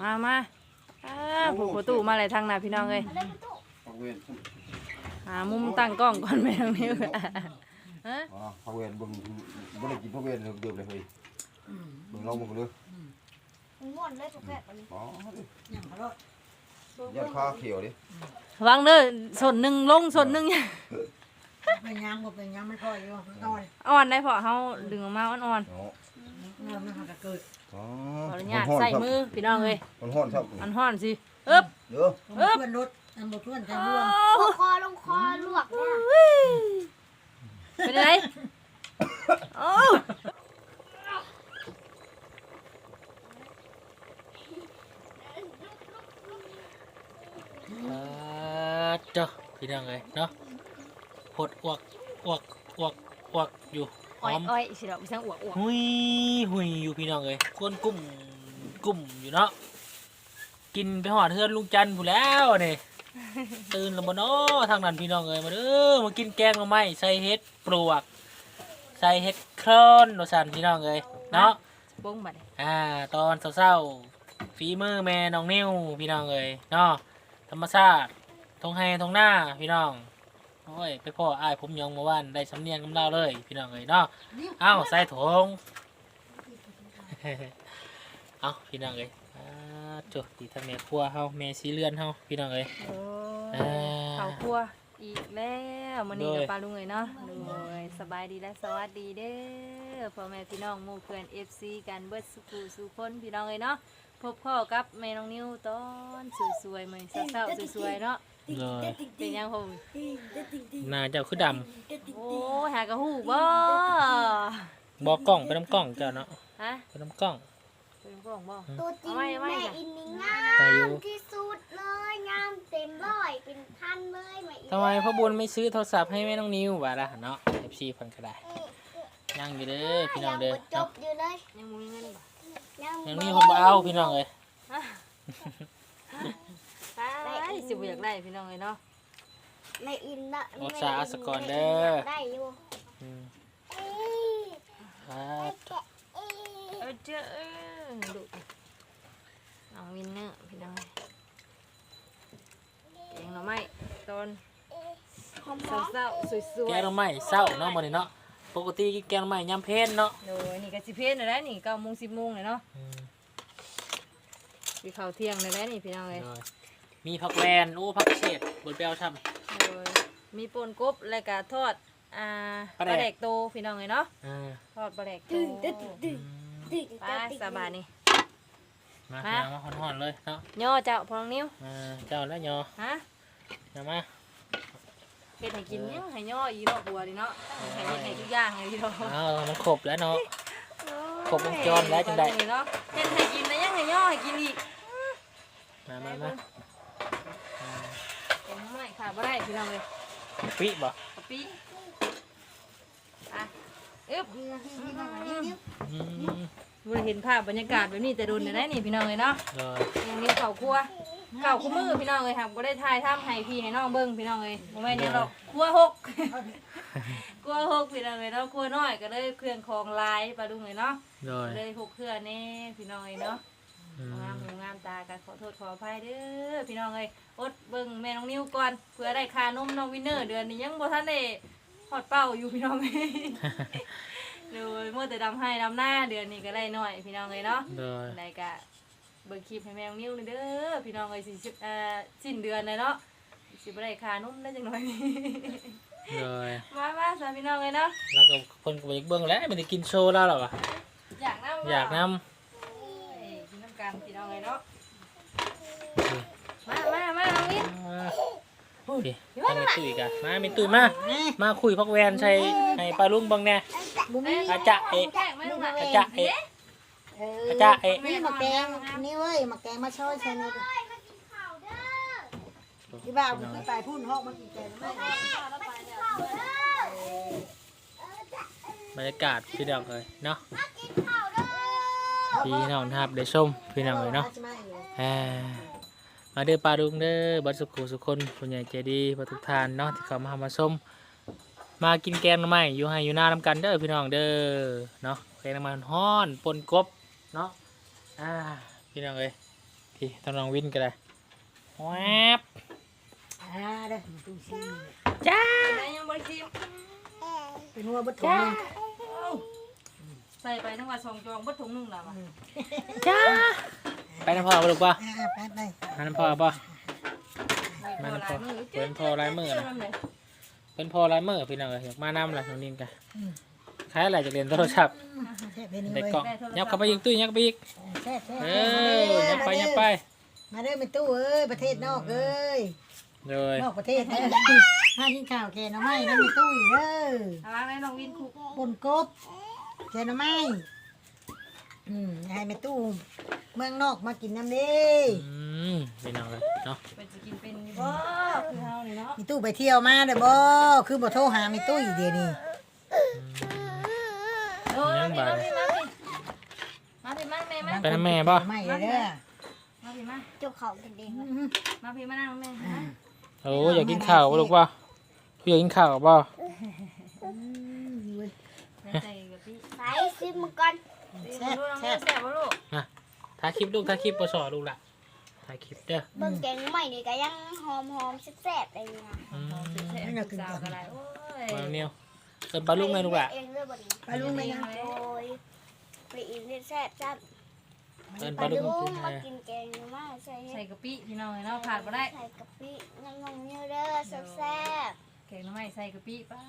มามาอ้าผู้ประตูมาเลยทางหน้าพี่น้องเลยพักเวรหามุมตั้งกล้องก่อนแม่ทางนี้ฮะอ๋อพักเวรเบิ่งบ่ได้กินพักเวรเดิมเลยเฮ้ยเบิ่งเราเบิ่งเด้อม่วนเลยทุกแพทย์วันนี้อ๋อยังเขารถยันข้าเขียวดิวางเด้อส่วนหนึ่งลงส่วนหนึ่งเป็นยังบ่เป็นยังไม่พออยู่มันนอนอ่อนได้พอเฮาดึงออกมาอ่อน เนาะนอนมันหากเกิดอ๋อๆขออนุญาตใส่มือพี่น้องเลยมันฮ้อนครับอันห่อนสิเอ๊บเด้อเพื่อนรถอันบ่เพื่อนจะร่วงลงคอลงคอลวกเนี่ยเป็นไงโอ้อ่าเจ้าพี่น้องเลยเนาะหดอวกอวกอวกอวกอยู่ห อ้อยอมอ้อยสิดอกพี่ช่างอวกอวกหุยหุยอยู่พี่น้องเลยก้นกุ้มกุ้มอยู่เนาะกินไปหอดเทือนลุงจันทร์ผู้นแล้วนี่ตื่นแล้วบ่เนาะทางนั้นพี่น้องเลยมาเด้อมากินแกงหน่อไม้ใส่เห็ดปลวก ใส่เห็ดโครนโนสันพี่น้องเลยเนาะบ้งบัดนี้อ่า ตอนเศร้าๆฝีมือแม่น้องนิ้วพี่น้องเลยเนาะธรรมชาติทงไฮทงหน้าพี่น้อง โอ้ยไปพ่ออ้ายผมยองมาว่านได้สำเนียงกำเล่าเลย พี่น้องเลยเนาะเอ้าใส่ถงเอาพี่น้องเลยอ่าจุดที่ทำแม่ครัวเฮาแม่สีเลือนเฮาพี่น้องเลยโอ้อ่าข้าวครัวอีกแล้วมื้อนี้โดกับยปลาลุงเลยเนาะโดยสบายดีและสวัสดีเด้อพ่อแม่พี่น้องหมู่เพื่อน FC กันเบิดสุขสุคนพี่น้องเลยเนาะพบพ่อกับแม่น้องนิ้วตอนสวยๆมื้อนี้เศร้าๆสวยๆเนาะ เลยเป็นยังผมหน้าเจ้าคือดโอ้ยหากระหูบ่ำบอกกล้องไปน้ำกล้องเจ้าเนาะฮะไปน้ำกล้อง เป็นกล่องบ่ ตัวจริงเอาไว้เอาไว้แม่จ้ะ อินนี่งาได้อยู่ มที่สุดเลยงามเต็มร้อยเป็นพันเลยแม่อินทำไมพ่อบุญไม่ซื้อโทรศัพท์ให้แม่น้องนิววะล่ะเนาะ FC เพิ่นก็ได้ยังอยู่เด้อพี่น้องเด้อยังบ่จเนาะบอยู่เลยยังบ่มีเงินบ่ยังยังนี่ผมบ่เอาพี่น้องเลย ไปสิบ่อยากได้พี่น้องเลยเนาะแม่อินละโอซาอัสกอนเด้อ ได้อยู่อืมเอ้ยอ่าเอ้ยเออเจ้าเออดูน้องวินเนอร์พี่น้องเก่งหน่อไม้ตอนหอมเศร้าๆสวยแกงหน่อไม้เศร้าเนาะมื้อนี้เนาะ ปกติกินแกงหน่อไม้ยามเพลนเนาะๆโดยนี่ก็สิเพลนแล้วนี่9โมง10โมงเลยเนาะอืมสิเข้าเที่ยงเลยแล้วนี่พี่น้องเลย โดย มีผักแวนโอ้ผักเศษบนเปรี้ยวช่ำ โดยมีป่นกบและก็ทอดอ่าปปลาลาแดก แดกโตพี่น้องเลยเนาะอ่าทอดปลาแดกโตตึ้งตึ้งตึ้งตึ้งไปสบายนี่มาฮะยางมาห่อนๆเลยเนาะย่อเจ้าพองนิ้วอ่าเจ้าแล้วยอฮะยามา เฮ็ดให้กินยังให้ย่ออีเนาะบัวดิเนาะให้เฮ็ดให้ทุกอย่างเลยพี่น้องอ้าวมันครบแล้วเนาะ ครบวงจรแล้วจังใด เนาะเฮ็ดให้กินแล้วยังให้ย่อให้กินอีกมามามา ผมไม่ค่ะบ่ได้พี่น้องเลยปิบ่กะปิอะอึ๊บอืมบ่ได้เห็นภาพบรรยากาศแบบนี้แต่โดนได้นี่พี่น้องเลยเนาะโดยอย่างนี้ข้าวครัวข้าวคู่มือพี่น้องเลยครับบ่ได้ถ่ายทำให้พี่ให้น้องเบิ่งพี่น้องเลยบ่แม่นหยังหรอกครัวหก ครัวหกพี่น้องเลยเนาะครัวน้อยก็เลยเครื่องของหลายปลาดุงเลยเนาะโดยเลยหกเครื่องแนี่พี่น้องเลยเนาะ อืมงามหูงามตากันขอโทษขออภัยเด้อพี่น้องเลยอดเบิ่งแม่น้องนิ้วก่อนเพื่อได้ค่านมน้องวินเนอร์เดือนนี้ยังบ่ทันได้ฮอดเป้าอยู่พี่น้องเอ้ยเลยเมื่อแต่ดำให้ดำหน้าเดือนนี้ก็ได้หน่อยพี่น้องเลยเนาะโดยได้กะเบิ่งคลิปให้แม่น้องนิ้วเลยเด้อพี่น้องเลยสิสิเอ่อสิ้นเดือนเลยเนาะสิบ่ได้ค่านมได้จังหน่อยโดยมามาสาพี่น้องเลยเนาะแล้วก็คนก็บ่อยากเบิ่งแล้วมันจะกินโชว์แล้วหรอวะอยากน้ำบ่อยากนำเอ้ย กินน้ำกันพี่น้องเลยเนาะ มามามาน้องวินโอ้ยให้แม่ตุ้ยกะมาแม่ตุ้ยมา มาคุยพักแวนใส่ให้ปลาลุงเบังแน่บุ้มีอาจะเอะแกล้งไหมลูกหลานอาจะเอะเอออาจะเอะนี่มาแกงนี่เว้ยมาแกงมาช่วยใช่ไหมเอ้ยมากินข้าวเด้อที่บ้านผมไปพูดห้องมากินแกงไม่ข้าวเด้อบรรยากาศพี่น้องเลยเนาะ พี่น้องนะครับได้ชมพี่น้องเลยเนาะใช่ไหมอยู่อ่ามาเด้อปลาลุงเด้อบัดสุขุสุคนผู้ใหญ่ใจดีบัดทุกทานเนาะที่เขามาหามาชมมากินแกงหน่อไม้อยู่ให้อยู่หน้าน้ำกันเด้อพี่น้องเด้อเนาะแกงหน่อไม้ฮ้อนปนกบเนาะอ่าพี่น้องเลยพี่ทำน้องวินก็ได้แวบอ่าเด้อตู้ซีจ้าไหนยังบ่ได้ชิมเป็นหัวบดถุงนึงใส่ไปทั้งว่าสองจองบ่ถุงหนึงแล้วว่ะจ้าไปน้ำพ่อบ่ลูกป่ะอ่าไปไปมาน้ำพ่อป่ะไม่มันพพออหลายมือเพิ่นพอหลายมื้อนะเเลยเป็นพ่อไรเมื่อพี่น้องเอ้ยอยากมานำล่ะน้องนินกันคล้ายอะไรจากเรียนโทรศัพท์แซ่บเป็นนี่เด็กเว้ยกล่องยับเข้าไปยิงตุ้ยยับเข้าไปอีกแซ่บแซ่บเออยับไปยับไปมาเด้อเป็นตู้เอ้ยประเทศนอกเอ้ยเลยนอกประเทศเด้อมากินข้าวแกงหน่อไม้น้ำมีตู้อีกเด้อ เอาล้างให้น้องวินคุก บนกบ แกงหน่อไม้อืมให้แม่ตู้เมืองนอกมากินน้ำเด้อืมพี่น้องเลยเนาะเป็นจะกินเป็นอยู่บ่คือเฮานี่เนาะมีตู้ไปเที่ยวมาเด้อบ่คือบ่โทรหามีตู้อีกเดี๋ยวนี้โอ้ยมาพี่มาพี่มาพี่มาแม่มาไปน้ำแม่ป่ะไม่เด้อมาพี่มาเจ้าเขากินเองอืวะมมาพี่มานั่งแม่มาโอ้อยากกินข้าวป่ะลูกป่ะพี่อยากกินข้าวป่ะใส่กะปิ ไปซิมมันก่อนแซ่บลูกน้องแซ่แม่บแซ่บบ่ลูกถ่ายคลิปลูกถ่ายคลิปปสอลูกล่ะถ่ายคลิปเด้อเบิ่งแกงใหม่นี่ก็ยังหอมหอมๆแซ่บๆเลยนะอืมแซ่บสาวก็ได้โอ้ยมาเนียวเอินปลาลูกไหมลูกล่ะเองเลยบ่นี่ไปลุงไปยังโอ้ยไปอีกเรียนแซ่บจ้าเอินปปลาลาลูกดุกินงไงมากินแกงมาใส่ใส่เห็ดกะปิพี่น้องเนาะขาดบ่ได้ใส่กะปิน้ำนมเยอะเด้อแซ่บแกงหน่อไม้ใส่กะปิป้า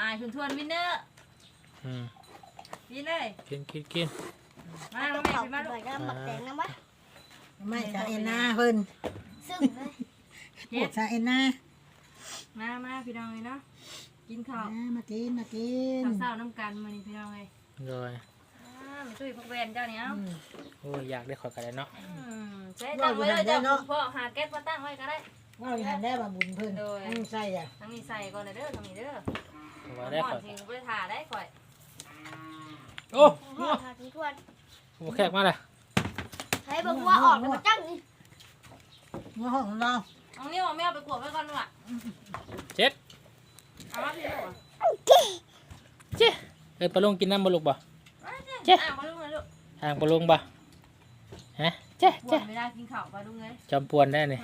อายคุณทวนวินเนอร์อืม วินเลยกินกินกินมาๆน้องเจ้าแม่เขาพี่กิมานลูกหน่อยก็หมักแตงนะวะไม่ซาเอ็นนาเพิ่นซึ่งเลยพูดซาเอ็นนามามาพี่น้องเลยเนาะกินข้าวอ่ามากินมากินเศร้าๆน้ำกันมานี่พี่น้องเลยเลยอ่าไม่ตุ้ยพักแวนเจ้านี่เอ้าอืมโอ้ยอยากได้ขอกันเลยเนาะอืมใช้ตั้งไว้เลยเจ้าพ่อหาแก๊สมาตั้งไว้ก็ได้ว่าอยู่หันได้บ่บุญเพิ่นโดยอันใส่อะทั้งนี้ใส่ก่อนเลยเด้อทั้งนี้เด้อเอาไว้ได้ก่อขอนสิบ่ได้ทาได้ข่อย โอ้หอมทาทุกทวนโหแขกมาเลยให้เบิ่งว่าออกแล้วมาจังนี่หัวห้องของเราเอานิ้วเอาแม่เอาไปกวดไว้ก่อนดีกว่าเจ็ดเอามาพี่ลูกเจ๊เอินปลาลูกกินน้ำปลาลูกบ่ เจ๊ อะมาลูกเลยลูกทางปลาลูกบ่ฮะเจ๊ปวเจ๊ดไม่ได้กินข้าวมาลูกเลยจอมปวนได้นี่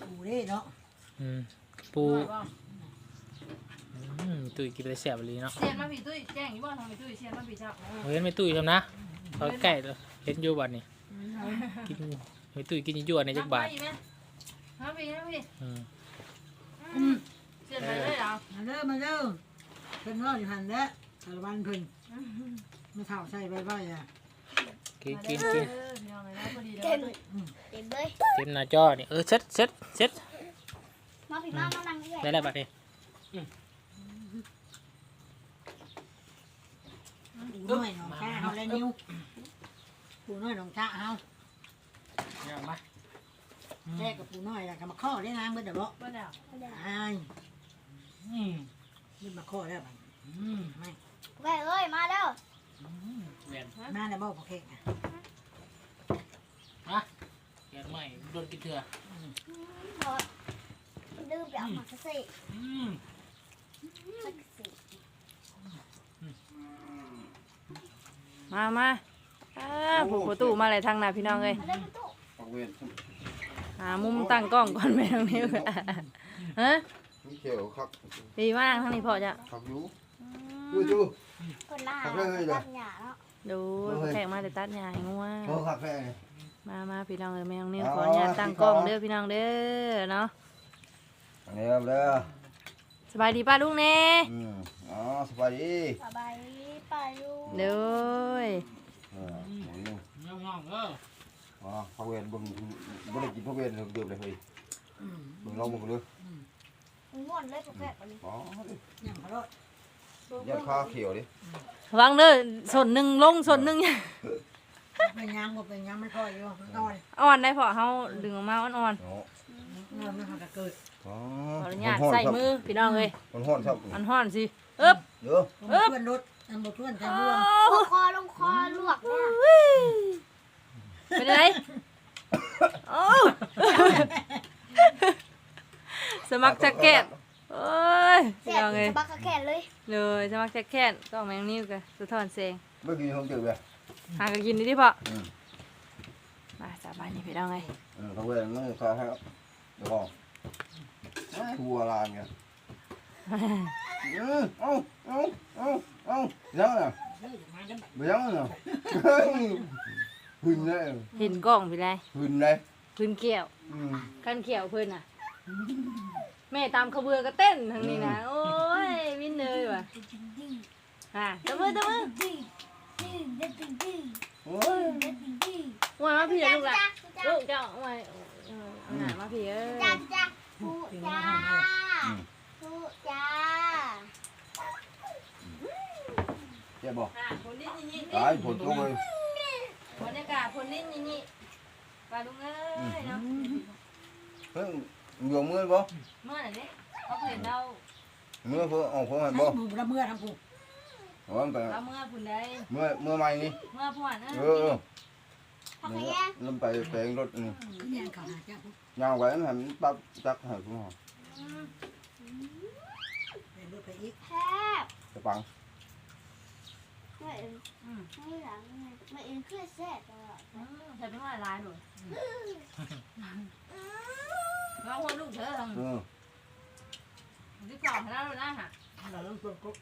ปูเด้เนาะอืมปูอืม ตุ้ยกินไปแสบเลยเนาะเสียนมาพี่ตุ้ยแจ้งอยู่บ่ทางพี่ตุ้ยเสียนมาพี่เจ้าเห็นไม่ตุ้ยทำนะเขาใกล้เลยเห็นอยู่บัดนี่กินไม่ตุ้ยกินยั่วในจักบาทมาพี่มาพี่อืมอืมเสียนไปเลยเหรอมาเด้อมาเด้อเพิ่นว่าอยู่หันแล้วสารวันเพิ่นไม่เท่าใส่ใบใบอะกินกินกินพี่น้องเลยนะพอดีเลเต็ยมเต็มเลยเต็มหน้าจอนี่เออเซ็ตเซ็ตเซ็ตมาพี่มามานั่งที่ไหนได้แล้วบัดนี้ ปูน้อยหนองชาเฮาและนิ้วปูน้อยหนองชาเฮาเอามาแท้กับปูน้อยแล้วก็มาข้อได้นางเบิดเด้อบ่บ่ได้อ้ายอืมนี่มาข้อแล้วบัดอืมไม่แม่เอ้ยมาแล้วแม่นมาแล้วบ่พ่อเค้กอะมาแกงใหม่โดนกินเถื่อพอดื้อไปเอามาสิอืมสักสิ มามาอ่าผู้ประตูมาเลยทางหน้าพี่น้องเลยมาเล่นตู้ปักเวนหามุมตั้งกล้องก่อนแม่ทางนี้ฮะมีเขียวคักดีมากทางนี้พอจะคักอยู่ดูดูคนละหาทำได้ไงล่ะตัดหญ้าเนาะดูแขกมาแต่ตัดหญ้าให้งัวเขาคักแค่ไงมามาพี่น้องเอ้ยแม่น้องนิ้วเอาขออนุญาตตั้งกล้องเอาเด้อพี่น้องเด้อเนาะอันนี้ครับเด้อสบายดีป้าลุงเน่อืมอ๋อสบายดีสบายไปลูกเด้อเออโอ้ยงองงเอออ๋อพักเวนเบิ่งบ่ได้กินพักเวนเดือบเลยเฮ้ยเบิ่งเราเบิ่งดูม่วนเลยพวกแกวันนี้อ๋อยังเขาโลดยัดข้าวเขียวดิวางเด้อส่วนหนึ่งลงส่วนหนึ่งเป็นยังบ่เป็นยังไม่พออยู่มันอ่อนอ่อนได้พอเฮาดึงออกมาอ่อนเนาะอ่อนมันก็เกิดอ๋อๆขออนุญาตใส่มือพี่น้องเอ้ยมันฮ้อนครับมันฮ้อนสิเอ๊บเยอะเพื่อนรถ อันบ่เพื่อนทางร่วงลงคอลงคอลวกเนี่ยเป็นไงโอ้สมัครแจ็คเก็ตโอ้ยแซ่พี่บน้องเอ้ยสะบักกะแค่เลยเลยสมัครแจ็คเก็ตก็แมงนิ้วกันสะท้อนแสงเมื่อกี้ห้องเดือบเลยหากันกินดีดิพออืมมาสสบายดีพี่น้องไงเออเขาเวรมันก็ให้เดี๋ยวก่อนทัวร์ลานไง เออเอาเอาเอาเอายังอะไม่ยังอะหึนเลยเห็นกล้องพี่ไรหึนเลยพื้นเกี่ยวคันเขียวเพิ่นน่ะ แม่ตามขบวนก็เต้นทางนี้นะ โอ้ยวินเลยว่ะอะตะมือตะมือโอ้ยมาพี่ลูกละลูกเจ้าเอาเอาหน้ามาพี่เอ้ยจ้าจ้าจ้า จ้าเจ็บบอกอะผลลิ้นนี่ตายผลตกเลยบรรยากาศผลลิ้นนี่นี่ปลาดุงเอ้ยเนาะเพิ่งเหงือมือบ่เมื่อไหร่เนี่ยเขาเห็นเรามือเพิ่งเอาของให้ให้บ่หมูละเมื่อทำกูเอาไปเราเมื่อผุนได้มือมือใหม่นี่เมื่อพวนเอเอออเออทำไมนี่อะลำไปแปลงรถนี่เนี่ยเขาหาเจ้าปุ๊บยาวไว้ให้มันปั๊บจักให้คุณหมอไปรถไป อีกแทบจะปังไม่เอ็นอืมไม่หลังไม่เอ็นเครื่องเสร็จแล้วอืมใส่เป็นว่าลายหนูเราหัวลูกเธอทางเออที่กล่องให้เราได้ค่ะเราต้องตัวกุ๊ก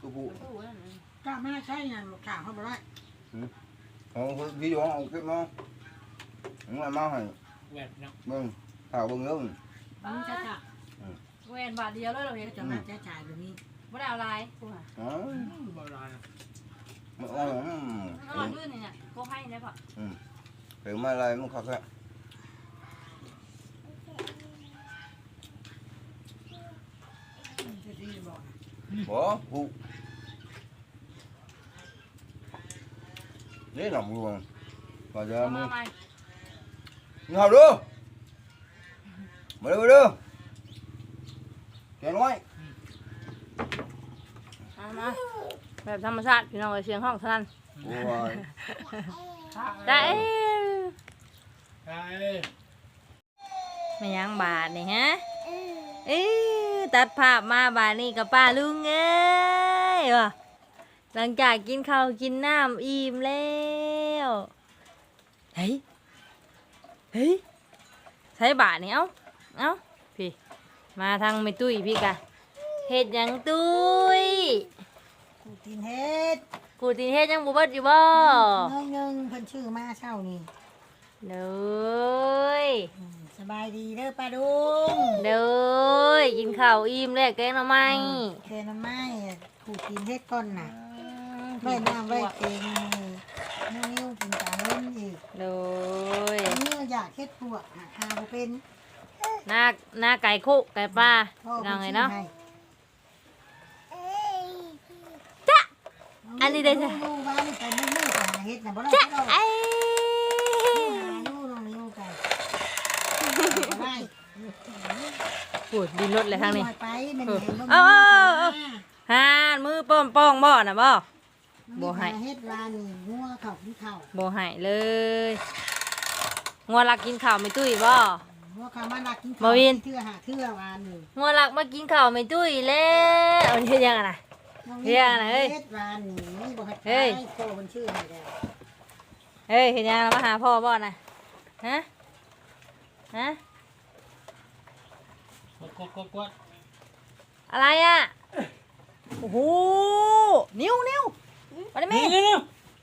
กูปูตู้นั่นน่ะกล้ามาใช่ยังข่าวเขาบอกว่าเอาพี่ย้อนเอาเก็บมามึงมามาให้ แหวนเนาะมึงข่าวเบิ่งเด้อ มึงจะจ่ายเวนบาทเดียวเลยเราเห็นจะมาจะจ่ายแบบนี้ไม่ได้เอาลายกูค่ะอ๋อบ่รอนะมันอ่อนอืมนอนด้วยนี่เนี่ยก็ให้ได้ปะเห็นมาอะไรมึงคักแค่จะดีบอก บ่กูนี่หนำรวงมาเจอเอามึมางใหม่มึงเอาดู มาดูมาดูแกน้อยเอามาแบบธรรมชาติพี่น้องเสียงห้องเท่านั้นโอ้ยได้ไอ้ไม่ยังบาทนี่ฮะเอ้ยตัดภาพมาบาทนี่กับป้าลุงเอ้ยวะหลังจากกินข้าวกินน้ำอิ่มแล้วเฮ้ยเฮ้ยใช้บาทนี่เอ้า เอ้าพี่ มาทางไม่ตุ้ยพี่กะเฮ็ดหยังตุ้ยกูตีนเฮ็ดกูตีเฮ็ดหยังบ่เบิดอยู่บ่เงินเงินเพิ่นชื่อมาเช่านี่เลยอืมสบายดีเด้อป้าดุงเลยกินข้าวอิ่มแล้วแกงหน่อไม้เทน้ำไม้กูตีนเฮ็ดก่อนน่ะไว้น้ำไว้เองนี่นิ้วกินตาเล่นอีกเลยนิ้วอยากเฮ็ดพวกหาทางบ่เป็น หน้าหน้าไก่คุไก่ปลาพ่อยังไงพิ่เนาะชื่อให้อันนี้ได้จ้ะจ้ะลูกบ้านไปมุ่งๆไปหาเฮ็ดน่ะบ่ได้จ๊ะเฮ็ดเอาไอ้หาลูกน้องนิ้วกันบ่ได้ปวดดินรถเลยทางนี้ปล่อยไปมันเห็นบ่เอาเอาเอาเอามีฮานมือป้อมป้องบ่น่ะบ่ บ่ให้ เฮ็ดร้านนี่งัวเข้าที่เข้าบ่ให้เลยงัวรักกินข้าวไม่ตุ้ยบ่งั วเข้ามาลักกินบ่วิน เทื่อหาเทื่อวานนี่งัวรักมากินข้าวไม่ตุ้ยแล้วเอาเฮ็ดยังไงน่ะน้องเฮ็ดอะไรเฮ้ยเฮ็ดร้านนี่บ่ให้เฮ้ยไปโตมันชื่อให้ได้เฮ้ยเฮ็ดยังมาหาพ่อบ่น่ะฮะฮะกดกดกดกดอะไรอะโอ้โหนิ้วนิ้วมาได้ไหมนี่นี่นี่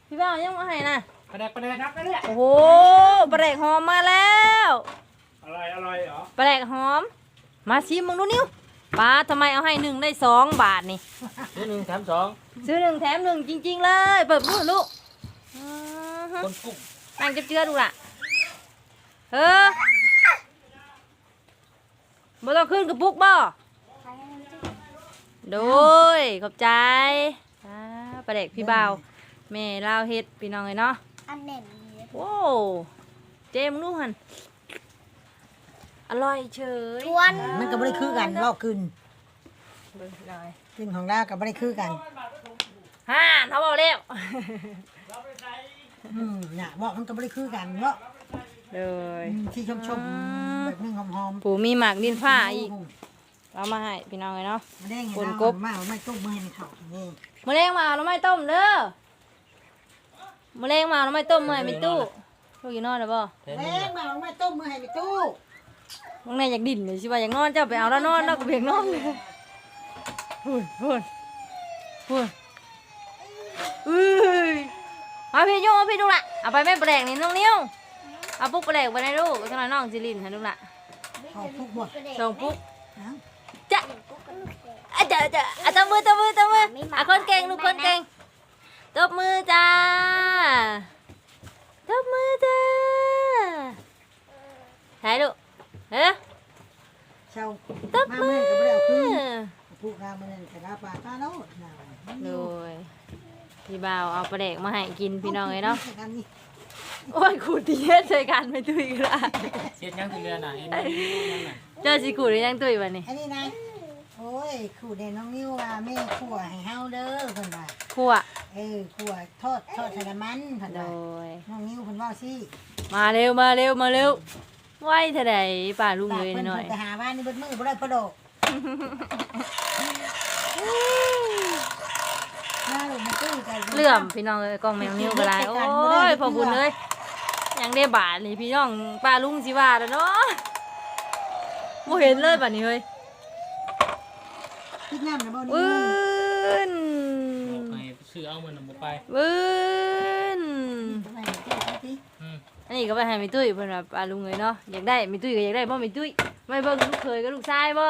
พี่บ่าวยังมาให้น่ะประเด็กประเด็กครับประเด็กโอ้โหปลาแดกหอมมาแล้ว อร่อยอร่อยเหรอปลาแดกหอม มาชิมมึงดูนิ้วป้าทำไมเอาให้หนึ่งได้สองบาทนี่ ซื้อหนึ่งแถมสองซื้อหนึ่งแถมหนึ่งจริง ๆ เลย เปิดมือลูกอื้อหือคนกุ้งนั่งเจือๆดูล่ะเออบ่ต้องขึ้นกระปุกบ่โดยขอบใจอ่าปลาแดกพี่บ่าวแม่ลาวเฮ็ดพี่น้องเลยเนาะอันเน่น โว้วเจมส์นู่หัน อร่อยเฉยทวนมันก็บ่ได้คือกันเว้าขึ้นเบิ่งหน่อยขึ้นของเราก็บ่ได้คือกันฮ่าเขาบอกแล้วอืมน่ะบอกมันก็บ่ได้คือกันเนาะเลยอืมที่ชมๆแบบนึงหอมปู่มีหมากดินๆฟ้าอีกเอามาให้พี่น้องเลยเนาะมาได้ไงคนเรากบมาไม่ต้มมือให้เขานี่มื้อแรงมาเอาหน่อไม้ต้มเด้อมะเร็งมาแล้วไม่ต้มมาให้มีตู้ลูกอยู่นอนแล้วบ่แต่แม่นี่งมาเอามาต้มมือให้ไปตู้ มึงในอยากดิ่นเลยสิว่าอยากนอนเจ้าไปเอาแล้วนอนเนาะกูเพียงนอนเลยพูนพูนพูนเอ้ยมาพี่โยมาพี่ดูละเอาไปแม่แปลกนี่น้องนิ้วเอาปุ๊กแปลกไปในลูกเท่านั้นน้องจิลินให้ดูละเอาทุกหมดสองปุ๊กเอ้าจะอาจจะจะอะตบมือตบมือตบมืออะคนเก่งลูกคนเก่งตบมือจ้าตบมือจ้าถ่ายลูก เฮ้ยเช้าตบมามืเมื่ออก็บ่ได้เอาคืนผู้งานมันนั่นก็ได้ปลาตาโนดน่ะโดยพี่บ่าวเอาปลาแดกมาให้กินพี่น้องเลยเนาะอันนี้โอ้ยขูดตีเฮ็ดใส่กันไม่ตุ้ยก็ได้เช็ดยังสิเรือน่ะเห็นบ่ยังน่ะเจ้าสิขูดหรือยังตุ้ยวันนี้อันนี้นะโอ้ยขู่เด่นน้องนิ้วว่าแม่ขั่วให้เฮาเด้อเพิ่นว่าขั่วเออขั่วทอดทอดใส่น้ำมันเพิ่นโดว่ายน้องนิ้วเพิ่นว่าสิมาเร็วมาเร็วมาเร็ว ไหวเท่าใดป่าลุงเลยเพิ่นหน่อย ไปหาบ้านนี่เบิดมือบ่ได้ปลาโดกน่าลูกมาตื้อกันเลื่อมพี่น้องเลยกล้องแมวนิ้วก็ได้โอ้ยพอบุญเลยยังได้บาทเลยพี่น้องป้าลุงสิว่าแล้วเนาะบ่เห็นเลยบัดนี้เฮ้ยคิดน้ำนะบ่นี่วื้นไปซื้อเอามันน่ะบ่ไปวื้นไปให้ตื้ อไปสิอืมอันนี้ก็ไปให้มีตุ้ยเพิ่นว่าป้าลุงเลยเนาะอยากได้มีตุ้ยก็อยากได้บ่มีตุ้ยไม่เบิ่งลูกเคยกับลูกชายบ่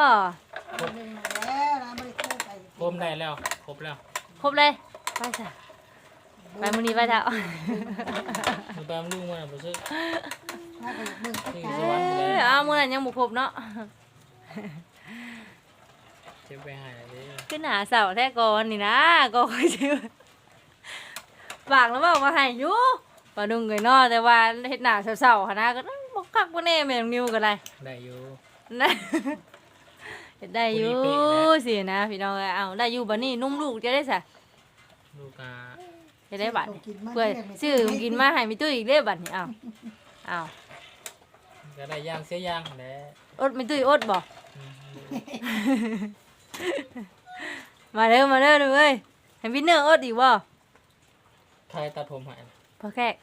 คนหนึงมาแล้วเราบ่ได้คู่ไปครบได้แล้ว ครบแล้วครบเลยไปจ้ะไปมื้อนี้ไปเถอะมันไปมันลุงมันน่ะบ่ซื้อน่าไปเบิ่งไปนี่กันสวรรค์ไปเอ้แล้ยวเอามื้อนั้นยังบ่ครบเนาะเจ็บไปหายเด้อขึ้นหาเสาแท้ก่อนนี่นะก็ค่อยสิฝากแล้วบอกมาให้อยู่ ป้าลุงเลยเนาะแต่ว่าเฮ็ดหน้าเศร้าๆหั่นนะก็บ่คักบ่แน่แม่นนิ้วก็ได้ได้อยู่นะเฮ็ดได้อยู่พอดีเป๊ะแล้วสินะพี่น้องเอ้ยเอาได้อยู่บัดนี้นุ่มลูกจะได้ซะลูกกาจะได้บัดนี้เพื่อซื้อกินมาให้มีตุ้ยอีกเด้อบัดนี้เอาเอาก็ได้ย่างเสียย่างแหละอดมีตุ้ยอดบ่อืมมาเด้อมาเด้อดูเอ้ยให้วินเนอร์อดอีกบ่ใครตัดผมให้พอแขก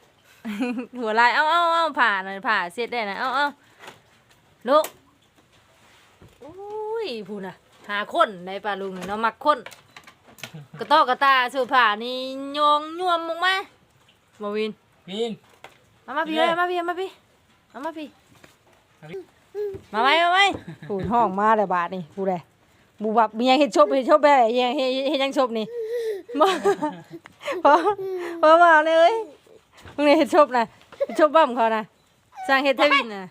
หัวลายเอาเอาเอาผ่าหน่อยผ่าเสร็จได้นะเอาเอาลูกอุ้ยพูดน่ะ หาคนในป่าลุงนี่เนาะมักคนกระตอกกระตาสู่ผ่านี่โยงยวมลงมามาวินวินมามาพี่เย้เลยมาพี่มาพี่มามาพี่มาพี่มาไว้มาไว้พูดห้องมาเลยบาทนี่พูดเลยบูบับมียังเห็ดชบเห็ดชบไปยังเห็ดเห็ดยังชบนี่มาพอพอมาเลยเอ้ย มึงเนี่ยเห็ดชบนะเห็ดชบบ้ามเขานะสร้างเห็ดเทวินนะ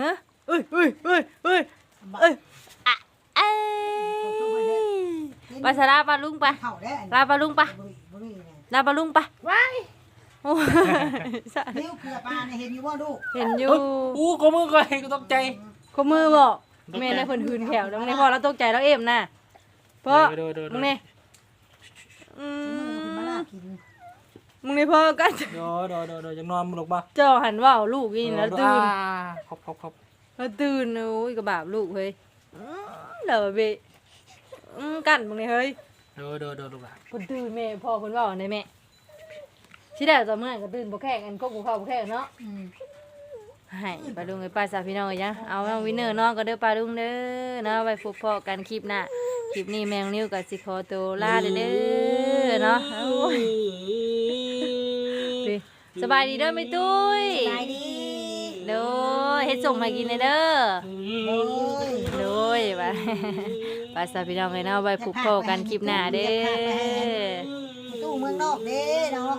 ฮะเอ้ยเอ้ยเอ้ยเอ้ยเอ้ยอะเอ้ยไปสลาปลาลุงไปเข้าได้อันลาปลาลุงไปบ่มีบ่มีนะลาปลาลุงไปว้ายโอ้ยนิ้วเกลือปลาเนี่ยเห็นอยู่บ่ลูกเห็นอยู่เอ้ยอู้ก็มือก่อนกูตกใจก็มือบอกแม่ในเพิ่นหืนแขวแล้วมึงในพ่อเราตกใจแล้วเอ็มน่ะเพราะโดยโดยโดยมึงเนี่ยอืมือเป็นมาลามกิน มึงในพ่อกันโดยโดยโดยโดยจะนอนมึงหรอกปะเจ้าหันว่าวลูกอีนี่แล้วตื่นครบครบครบแล้วตื่นโอ้ยกระบาบลูกเฮ้ยอื้อเด้อเบะอืมกันมึงเนี่ยเฮ้ยโดยโดยโดยลูกหลานเพิ่นตื่นแม่พ่อเพิ่นเว่าในแม่สิได้ตอนเมื่อนั้นก็ตื่นบ่แข่งกันก็บ่เข้าบ่แข่งเนาะอืมให้ปลาลุงไอ้ป้าสาวพี่น้องเอ้ยยังเอาน้องวินเนอร์น้องก็เด้อปลาลุงเด้อเนาะไว้พบพอกันคลิปหน้าคลิปนี้แมงนิ้วกับสิขอตัวลาเด้อเด้อเนาะโอ้ย สิสบายดีเด้อไม่ตุ้ยตายดีโดยเฮ็ดส่งมากินเลยเด้อโอ้ยโดยไปไปสาวพี่น้องเลยเนาะไว้พบพอกันคลิปหน้าเด้อตู้เมืองนอกเด้เนาะ